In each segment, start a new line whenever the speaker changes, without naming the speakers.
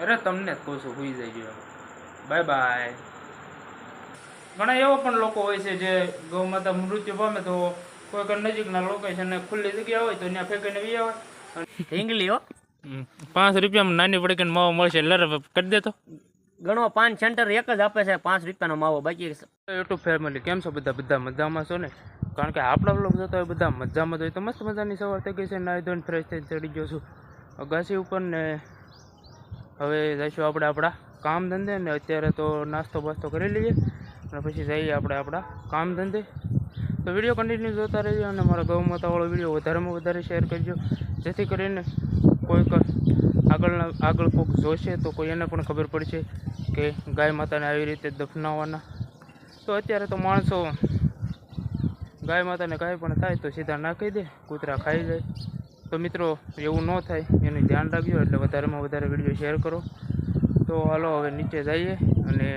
અરે તમને જ કહું છું સુઈ જજો. બાય બાય ઘણા એવા પણ લોકો હોય છે જે ગૌ માતા મૃત્યુ પામે તો કોઈ નજીકના લોકેશન ખુલ્લી જગ્યા હોય તો ત્યાં ફેંકીને બી આવે.
ઢીંગલી હો.
પાંચ રૂપિયામાં નાની પડી માવો મળશે લરે કરી દેતો
ઘણો પાન સેન્ટર એક જ આપે છે પાંચ રૂપિયાનો માવો બાકી
યુટ્યુબ ફેમિલી કેમ છો બધા? બધા મજામાં છો ને? કારણ કે આપણા બ્લોગ જોતા હોય બધા મજામાં જ હોય તો મસ્ત મજાની સવાર થઈ ગઈ છે નાહી ધોઈને ફ્રેશ થઈને ચડી ગયો છું. અગાસી ઉપર ને હવે જઈશું આપણે આપણા કામ ધંધે ને અત્યારે તો નાસ્તો બાસ્તો કરી લઈએ અને પછી જઈએ આપણે આપણા કામ ધંધે તો વીડિયો કન્ટિન્યુ જોતા રહેજો અને મારા ગૌ માતાવાળો વીડિયો વધારેમાં વધારે શેર કરજો. જેથી કરીને કોઈક આગળના, આગળ કોઈક જોશે તો કોઈ એને પણ ખબર પડશે કે ગાય માતાને આવી રીતે દફનાવવાના. તો અત્યારે તો માણસો ગાય માતાને કાંઈ પણ થાય તો સીધા નાખી દે, કૂતરા ખાઈ જાય. તો મિત્રો એવું ન થાય એનું ધ્યાન રાખજો એટલે વધારેમાં વધારે વીડિયો શેર કરો. તો હાલો હવે નીચે જઈએ અને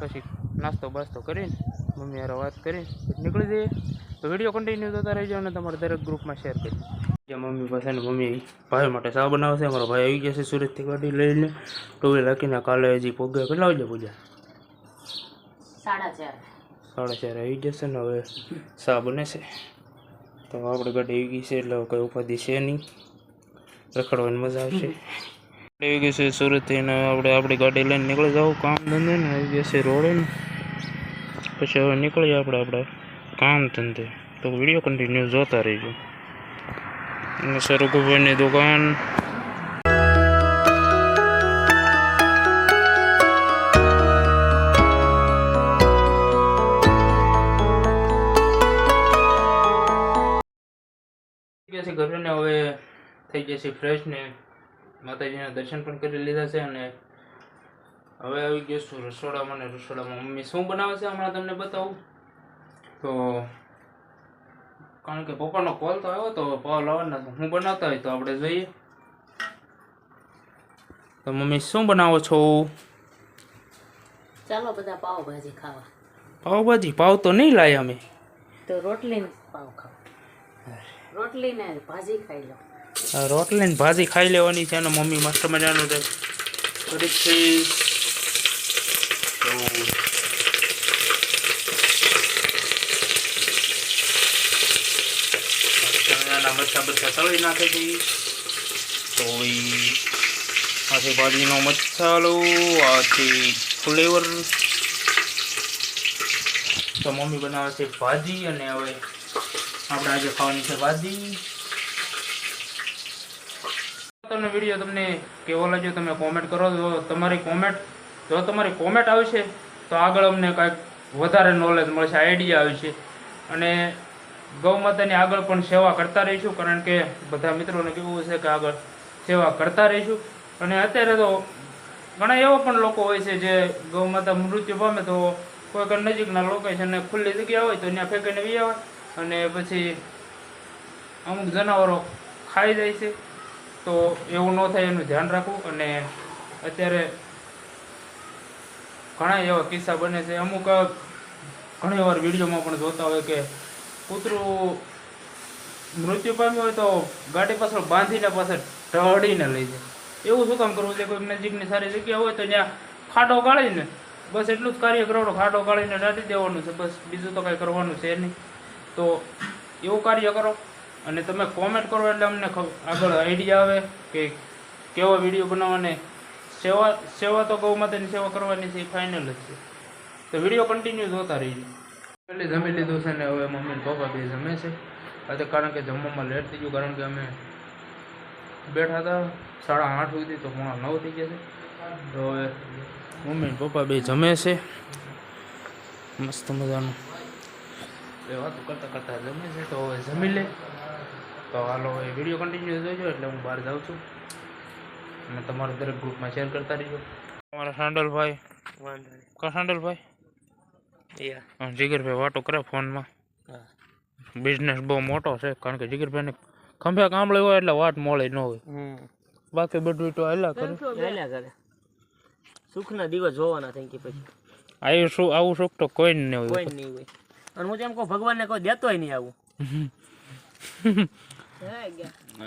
પછી નાસ્તો બાસ્તો કરીને મમ્મી હારે વાત કરીને નીકળી જઈએ. તો વીડિયો કન્ટિન્યુ થતા રહેજો અને તમારા દરેક ગ્રુપમાં શેર કરી. જ્યાં મમ્મી પાસે ને મમ્મી ભાઈ માટે ચા બનાવશે અમારો ભાઈ આવી છે સુરતથી ગાડી લઈને. ટોવી રાખીને કાલે હજી પગે કેટલા વાગે પૂજા
સાડા ચાર.
સાડા ચાર આવી જશે ને હવે ચા બને છે. તો આપણે ગાડી આવી ગઈ છે એટલે કંઈ ઉપાધિ છે નહીં. રખડવાની મજા આવશે. આવી ગઈ છે સુરતથી ને આપણે આપણી ગાડી લઈને નીકળી જાવ કામ ધંધે ને આવી ગયા છે રોડે ને. પછી હવે નીકળીએ આપણે આપણે કામ ધંધે. તો વીડિયો કન્ટિન્યુ જોતા રહીશું સરગુભાઈની દુકાન. થઈ ગયા છે ઘરે ને હવે થઈ છે ફ્રેશ ને માતાજીના દર્શન પણ કરી લીધા છે અને હવે આવી ગયો છું રસોડામાં ને રસોડામાં મમ્મી શું બનાવે છે હમણાં તમને બતાવું? તો કારણ કે પપ્પાનો કોલ તો આવ્યો તો પાવ લાવવાના હું બનાવતા હોય તો આપણે જોઈએ. તો મમ્મી શું બનાવો છો?
ચાલો બધા પાવ ભાજી ખાવા.
પાવભાજી? પાવ તો નહીં લાયા અમે.
તો રોટલી પાવ ખાવ. રોટલી ને ભાજી ખાઈ
લેવાની છે અને મમ્મી મસ્ત મજાનું છે. ફરીથી મરચા બધા તળી નાખે છે તો આથી ભાજીનો મસાલો, આથી ફ્લેવર. તો મમ્મી બનાવે છે ભાજી અને હવે આપણે આજે ખાવાની છે ભાજી તમને વીડિયો તમને કેવો લાગ્યો તમે કોમેન્ટ કરો. જો તમારી કોમેન્ટ જો તમારી કોમેન્ટ આવશે, તો આગળ અમને કાંઈક વધારે નોલેજ મળશે આઈડિયા આવશે. અને ગૌ માતાની આગળ પણ સેવા કરતા રહીશું, કારણ કે બધા મિત્રોને કેવું છે કે આગળ સેવા કરતા રહીશું. અને અત્યારે તો ઘણા એવા પણ લોકો હોય છે જે ગૌ માતા મૃત્યુ પામે તો કોઈક નજીકના લોકેશને ખુલ્લી જગ્યા હોય તો ત્યાં ફેંકીને વી આવે. અને પછી અમુક જનાવરો ખાઈ જાય છે. તો એવું ન થાય એનું ધ્યાન રાખવું. અને અત્યારે ઘણા એવા કિસ્સા બને છે. અમુક ઘણી વાર વિડીયોમાં પણ જોતા હોય કે કૂતરું મૃત્યુ પામ્યું હોય તો ગાડી પાછળ બાંધીને પાછળ ઢળીને લઈ જાય. એવું શું કામ કરવું? છે કોઈ નજીકની સારી જગ્યા હોય તો ત્યાં ખાડો કાઢીને બસ એટલું જ કાર્ય કરવાનું, ખાડો કાઢીને દાટી દેવાનું છે. બસ બીજું તો કાંઈ કરવાનું છે નહીં. તો એવું કાર્ય કરો. અને તમે કોમેન્ટ કરો એટલે અમને આગળ આઈડિયા આવે કે કેવો વીડિયો બનાવવાને. સેવા સેવા તો ગૌ માતાની સેવા કરવાની છે, એ ફાઇનલ જ છે. તો વીડિયો કન્ટિન્યુ જોતા રહીજો. એટલે જમી લીધું છે ને હવે મમ્મી પપ્પા બે જમે છે. આજે કારણ કે જમવામાં લેટ થઈ ગયું, કારણ કે અમે બેઠા હતા સાડા આઠ સુધી, તો પોણા નવ થઈ ગયા છે. તો હવે મમ્મી પપ્પા બે જમે છે. મસ્ત મજાનું. વાતો કરતાં કરતાં જમે છે તો હવે જમી લે. તો હાલો એ વીડિયો કન્ટિન્યુ જોજો એટલે હું બહાર જાઉં છું. અને તમારા દરેક ગ્રુપમાં શેર કરતા રહીજો. તમારા સાંડલભાઈ. કા સાંડલભાઈ? જીગરભાઈ વાતો કરે ફોનમાં. બિઝનેસ બહુ મોટો છે કારણ કે જીગરભાઈને ખંભે કામળે હોય એટલે વાત મળે ન હોય. બાકી બધું તો હાલ્યા કરે.
સુખના દિવસ જોવાના થઈ કે પછી.
આવું શું આવું સુખ તો કોઈ નહીં હોય.
કોઈ નહીં હોય. અને હું તેમ કહું ભગવાનને કોઈ દેતોય નહીં આવું.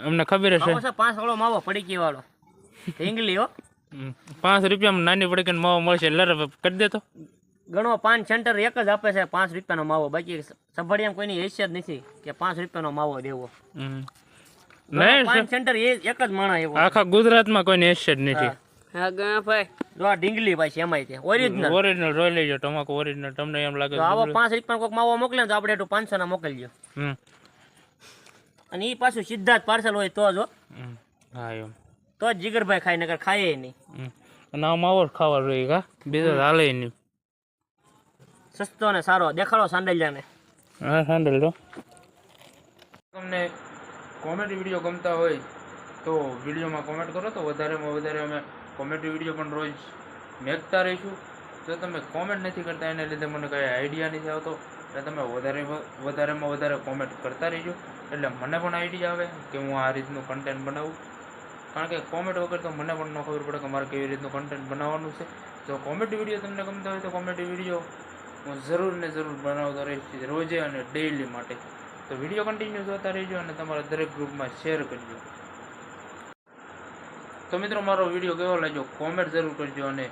અમને ખબર છે
પાંચ વાળો માવો પડી વાળો.
ઢીંગલી હો.
પાંચ રૂપિયામાં નાની પડીકીનો માવો મળશે લર કરી દેતો
ગણો પાંચ સેન્ટર એક જ આપે છે પાંચ રૂપિયાનો માવો. બાકી સભડિયામાં કોઈની હેસિયત નથી કે પાંચ રૂપિયાનો માવો દેવો. પાંચ સેન્ટર એક જ માણસ એવો.
આખા ગુજરાતમાં કોઈને હેસિયત નથી.
હા.
ગા ગયા ભાઈ
જો ઢીંગલી પાછી એમાંય તે ઓરિજિનલ
ઓરિજિનલ જોઈ લેજો તમાકુ ઓરિજિનલ તમને એમ લાગે
તો આવો પાંચ રૂપિયાનો કોઈક માવો મોકલે ને તો આપણે એટલું પાંચસો ના મોકલજો
હમ.
અને એ પાછું સીધા જ પાર્સલ હોય તો જો
હા. એમ.
તો જીગરભાઈ ખાય નકર ખાય નહીં.
અને આ માવો જ ખાવા જોઈએ કા બીજો હાલે નહીં.
સસ્તો ને સારો. દેખાડો સાંડલિયાને.
હા સાંડલ તો તમને કોમેડી વીડિયો ગમતા હોય તો વિડીયોમાં કોમેન્ટ કરો તો વધારેમાં વધારે અમે કોમેડી વીડિયો પણ રોજ મેકતા રહીશું. જો તમે કોમેન્ટ નથી કરતા, એને લીધે મને કંઈ આઈડિયા નથી આવતો. એટલે તમે વધારે વધારેમાં વધારે કોમેન્ટ કરતા રહીજો. એટલે મને પણ આઈડિયા આવે કે હું આ રીતનું કન્ટેન્ટ બનાવું. કારણ કે કોમેન્ટ વગર તો મને પણ ન ખબર પડે કે મારે કેવી રીતનું કન્ટેન્ટ બનાવવાનું છે. જો કોમેડી વીડિયો તમને ગમતા હોય તો કોમેડી વીડિયો હું જરૂર ને જરૂર બનાવતો રહીશ રોજે અને ડેઈલી માટે. તો વીડિયો કન્ટિન્યુ જોતા રહેજો અને તમારા દરેક ગ્રુપમાં શેર કરજો. તો મિત્રો, મારો વીડિયો કેવો લાગ્યો કોમેન્ટ જરૂર કરજો અને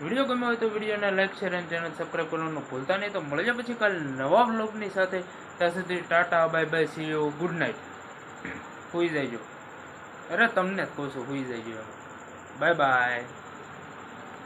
વીડિયો ગમ્યો હોય તો વિડીયોને લાઈક શેર અને ચેનલ સબસ્ક્રાઈબ કરવાનું ભૂલતા નહીં. તો મળીએ પછી કાલે નવા બ્લોગની સાથે. ત્યાં સુધી tata bye bye see you good night સુઈ જઈજો. અરે, તમને જ કહું છું સુઈ જઈજો. Bye bye